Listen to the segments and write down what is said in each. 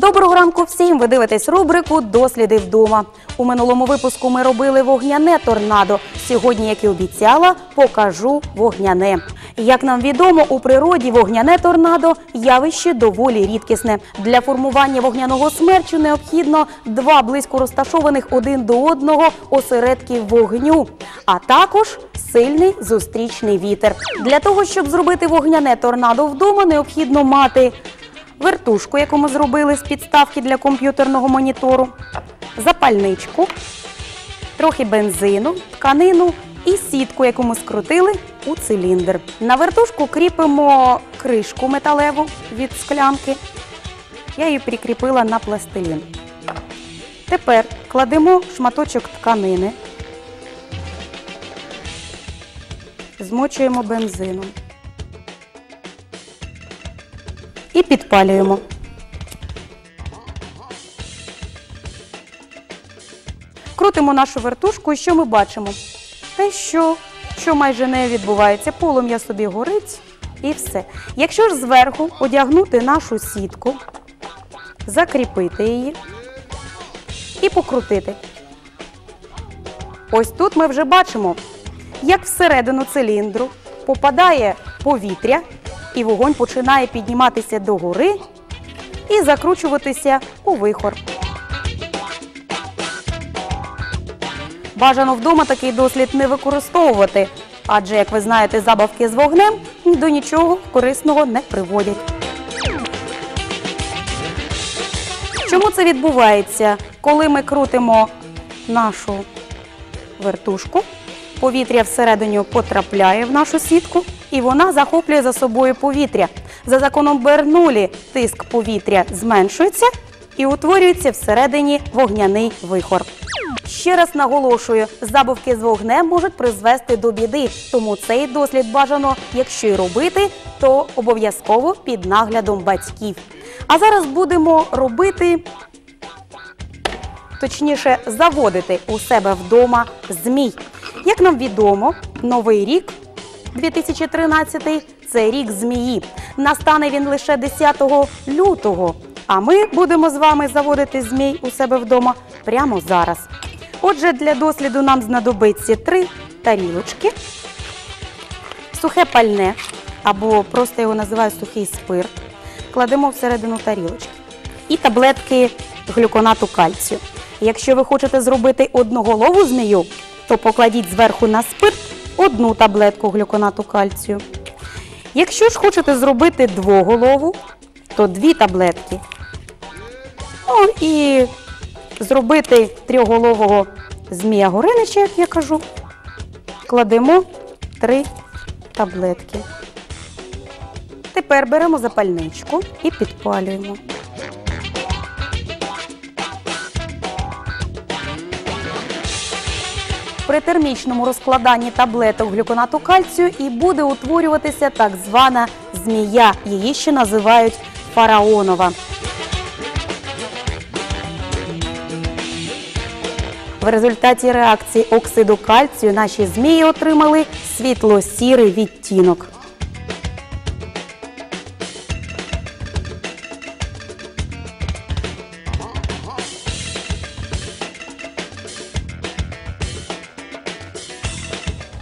Доброго ранку всім! Ви дивитесь рубрику Досліди вдома. У минулому випуску ми робили вогняне торнадо. Сьогодні, як і обіцяла, покажу вогняне. Як нам відомо, у природі вогняне торнадо явище доволі рідкісне. Для формування вогняного смерчу необхідно два близько розташованих один до одного осередків вогню, а також сильний зустрічний вітер. Для того, щоб зробити вогняне торнадо вдома, необхідно мати вертушку, яку ми зробили з підставки для комп'ютерного монітору, запальничку, трохи бензину, тканину і сітку, яку ми скрутили у циліндр. На вертушку кріпимо кришку металеву від склянки. Я її прикріпила на пластилін. Тепер кладемо шматочок тканини, змочуємо бензином і підпалюємо. Крутимо нашу вертушку, і що ми бачимо? Те, що, що майже не відбувається, полум'я собі горить і все. Якщо ж зверху одягнути нашу сітку, закріпити її і покрутити. Ось тут ми вже бачимо, як всередину циліндру попадає повітря, і вогонь починає підніматися догори і закручуватися у вихор. Бажано вдома такий дослід не використовувати, адже, як ви знаєте, забавки з вогнем до нічого корисного не приводять. Чому це відбувається? Коли ми крутимо нашу вертушку, повітря всередині потрапляє в нашу сітку і вона захоплює за собою повітря. За законом Бернулі тиск повітря зменшується і утворюється всередині вогняний вихор. Ще раз наголошую, забавки з вогнем можуть призвести до біди, тому цей дослід бажано, якщо й робити, то обов'язково під наглядом батьків. А зараз будемо робити точніше заводити у себе вдома змій. Як нам відомо, новий рік 2013 це рік змії. Настане він лише 10 лютого. А ми будемо з вами заводити змій у себе вдома прямо зараз. Отже, для досліду нам знадобиться три тарілочки, сухе пальне або просто його називають сухий спирт. Кладемо всередину тарілочки і таблетки глюконату кальцію. Якщо ви хочете зробити одноголову змію, то покладіть зверху на спирт одну таблетку глюконату кальцію. Якщо ж хочете зробити двоголову, то дві таблетки. Ну і зробити трьохголового змія Горинича, як я кажу, кладемо три таблетки. Тепер беремо запальничку і підпалюємо. При термічному розкладанні таблеток глюконату кальцію і буде утворюватися так звана змія. Її ще називають фараонова. В результаті реакції оксиду кальцію наші змії отримали світло-сірий відтінок.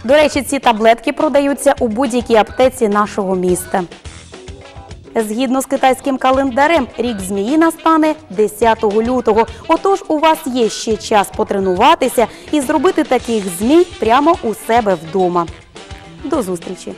До речі, ці таблетки продаються у будь-якій аптеці нашого міста. Згідно з китайським календарем, рік змії настане 10 лютого. Отож, у вас є ще час потренуватися і зробити таких змій прямо у себе вдома. До зустрічі!